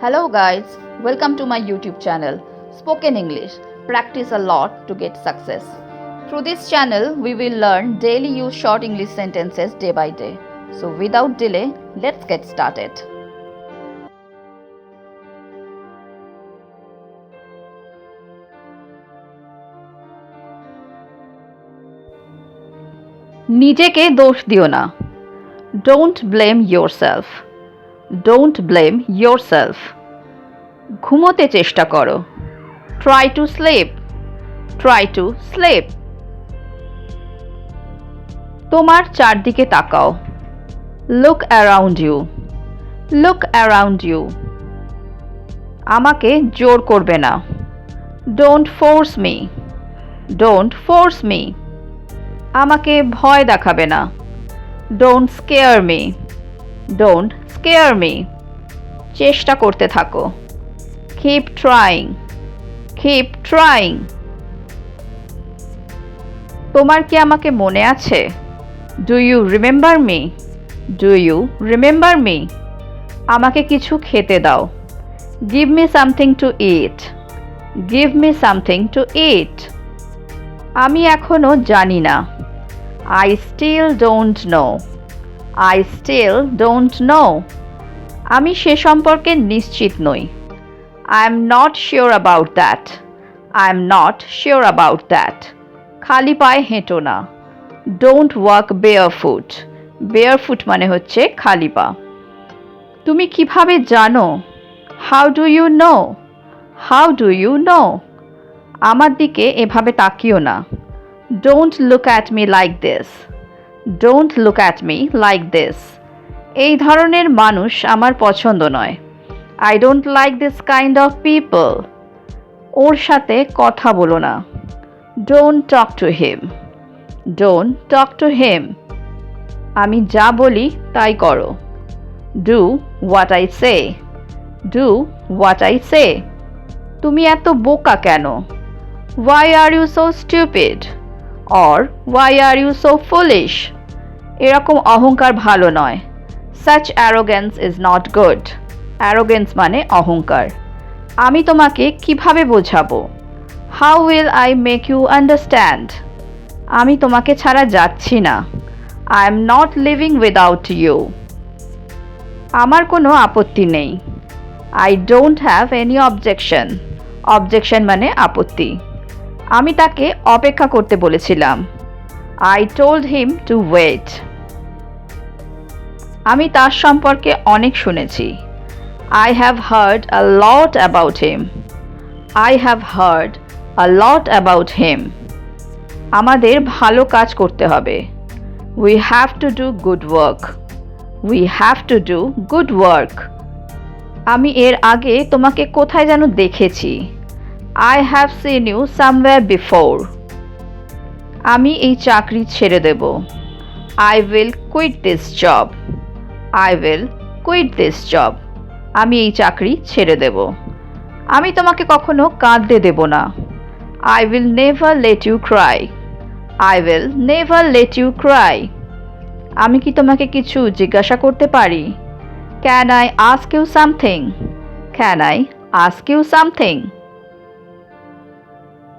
Hello, guys. Welcome to my YouTube channel, Spoken English. Practice a lot to get success. Through this channel, we will learn daily use short English sentences day by day. So, without delay, let's get started. নিজেকে দোষ দিও না don't blame your self don't blame yourself ঘুমোতে চেষ্টা করো। Try to sleep try to sleep তোমার চারদিকে তাকাও। Look around you look around you আমাকে জোর করবে না। Don't force me don't force me আমাকে ভয় দেখাবে না। Don't scare me don't scare me. চেষ্টা করতে থাকো। কিপ ট্রাইং কিপ ট্রাইং তোমার কি আমাকে মনে আছে? Do you remember me do you remember me আমাকে কিছু খেতে দাও। Give me something to eat give me something to eat আমি এখনও জানি না। I still don't know I still don't know আমি সে সম্পর্কে নিশ্চিত নই। I am not sure about that I am not sure about that খালি পায়ে হেঁটো না। Don't walk bare foot bare foot মানে হচ্ছে খালি পা। তুমি কীভাবে জানো? How do you know how do you know আমার দিকে এভাবে তাকিও না। Don't look at me like this don't look at me like this এই ধরনের মানুষ আমার পছন্দ নয়। I don't like this kind of people ওর সাথে কথা বলো না। Don't talk to him don't talk to him আমি যা বলি তাই করো। Do what I say do what I say তুমি এত বোকা কেন? Why are you so stupid or why are you so foolish এরকম অহংকার ভালো নয়। Such arrogance is not good arrogance মানে অহংকার। আমি তোমাকে কীভাবে বোঝাবো? How will I make you understand আমি তোমাকে ছাড়া যাচ্ছি না। I am not living without you আমার কোনো আপত্তি নেই। I don't have any objection objection মানে আপত্তি। আমি তাকে অপেক্ষা করতে বলেছিলাম। I told him to wait আমি তার সম্পর্কে অনেক শুনেছি। I have heard a lot about him I have heard a lot about him আমাদের ভালো কাজ করতে হবে। We have to do good work we have to do good work আমি এর আগে তোমাকে কোথায় যেন দেখেছি। I have seen you somewhere before আমি এই চাকরি ছেড়ে দেব। I will quit this job I will quit this job আমি এই চাকরি ছেড়ে দেব। আমি তোমাকে কখনো কাঁদতে দেব না। I will never let you cry I will never let you cry আমি কি তোমাকে কিছু জিজ্ঞাসা করতে পারি? Can I ask you something can I ask you something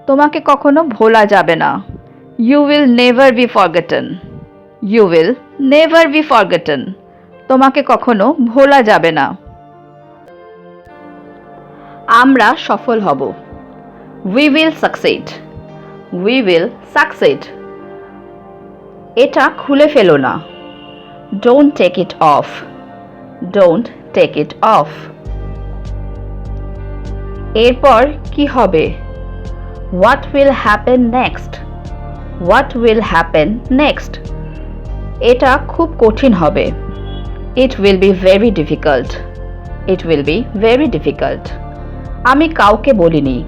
তোমাকে কখনো ভোলা যাবে না। You will never be forgotten you will never be forgotten তোমাকে কখনো ভোলা যাবে না। আমরা সফল হব। We will succeed we will succeed এটা খুলে ফেলো না। Don't take it off don't take it off এরপর কি হবে? What will happen next what will happen next এটা খুব কঠিন হবে। It will be very difficult it will be very difficult আমি কাউকে বলিনি।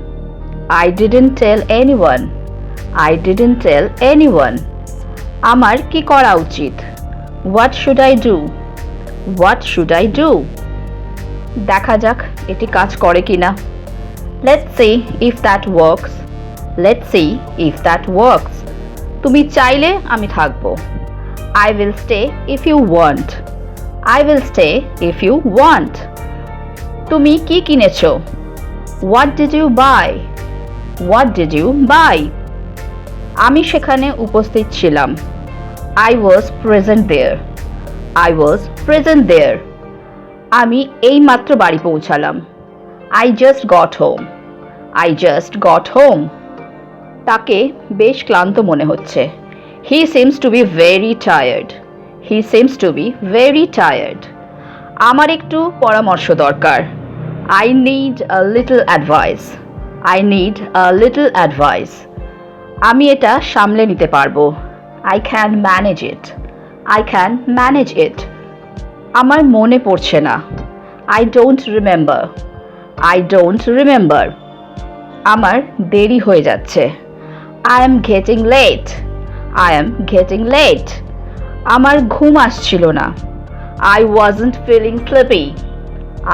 I didn't tell any one I didn't tell any one আমার কি করা উচিত? What should I do what should I do দেখা যাক এটি কাজ করে কি না let's see if that works let's see if that works তুমি চাইলে আমি থাকব। I will stay if you want I will stay if you want তুমি কি কিনেছো? What did you buy what did you buy আমি সেখানে উপস্থিত ছিলাম। I was present there I was present there আমি এইমাত্র বাড়ি পৌঁছালাম। I just got home I just got home তাকে বেশ ক্লান্ত মনে হচ্ছে। He seems to be very tired he seems to be very tired আমার একটু পরামর্শ দরকার। I need a little advice I need a little advice আমি এটা সামলে নিতে পারব। I can manage it I can manage it আমার মনে পড়ছে না। I don't remember I don't remember আমার দেরি হয়ে যাচ্ছে। I am getting late I am getting late আমার ঘুম আসছিল না। I wasn't feeling sleepy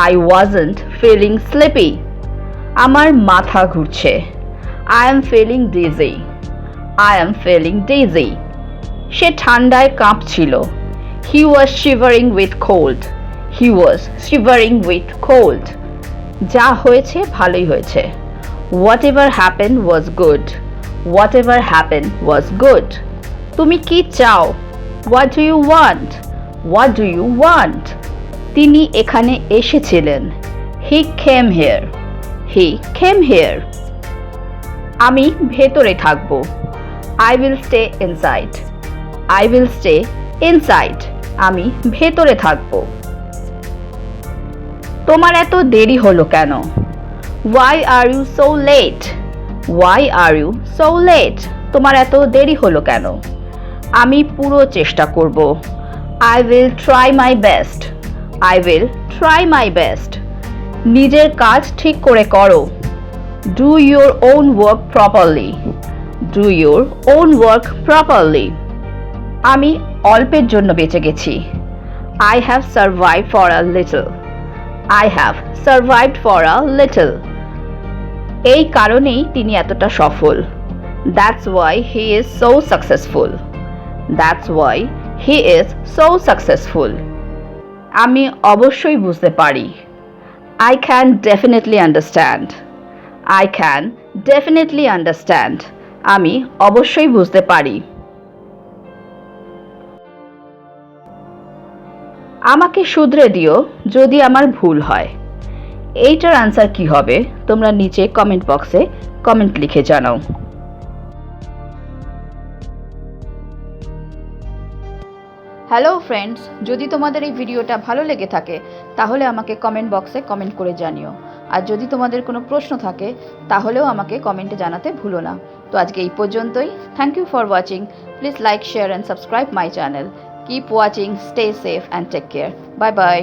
I wasn't feeling sleepy আমার মাথা ঘুরছে। I am feeling dizzy I am feeling dizzy সে ঠান্ডায় কাঁপছিল। He was shivering with cold he was shivering with cold যা হয়েছে, ভালোই হয়েছে। Whatever happen was good whatever happen was good তুমি কি চাও? What do you want what do you want তিনি এখানে এসেছিলেন। হি খেম হেয়ার হি খেম হেয়ার আমি ভেতরে থাকব। I will stay inside I will stay inside আমি ভেতরে থাকব। তোমার এত দেরি হলো কেন? Why are you so late why are you so late তোমার এত দেরি হলো কেন? আমি পুরো চেষ্টা করব। I will try my best I will try my best নিজের কাজ ঠিক করে করো। Do your own work properly do your own work properly আমি অল্পের জন্য বেঁচে গেছি। I have survive for a little I have survived for a little এই কারণেই তিনি এতটা সফল। That's why he is so successful that's why he is so successful আমি অবশ্যই বুঝতে পারি। I can definitely understand I can definitely understand আমি অবশ্যই বুঝতে পারি। আমাকে শুধরে দিও যদি আমার ভুল হয়। এইটার আনসার কি হবে? তোমরা নিচে কমেন্ট বক্সে কমেন্ট লিখে জানাও। হ্যালো ফ্রেন্ডস যদি তোমাদের এই ভিডিওটা ভালো লেগে থাকে, তাহলে আমাকে কমেন্ট বক্সে কমেন্ট করে জানিও। আর যদি তোমাদের কোনো প্রশ্ন থাকে, তাহলেও আমাকে কমেন্টে জানাতে ভুলো না। তো আজকে এই পর্যন্তই। Thank you for watching please like share and subscribe my channel keep watching stay safe and take care bye bye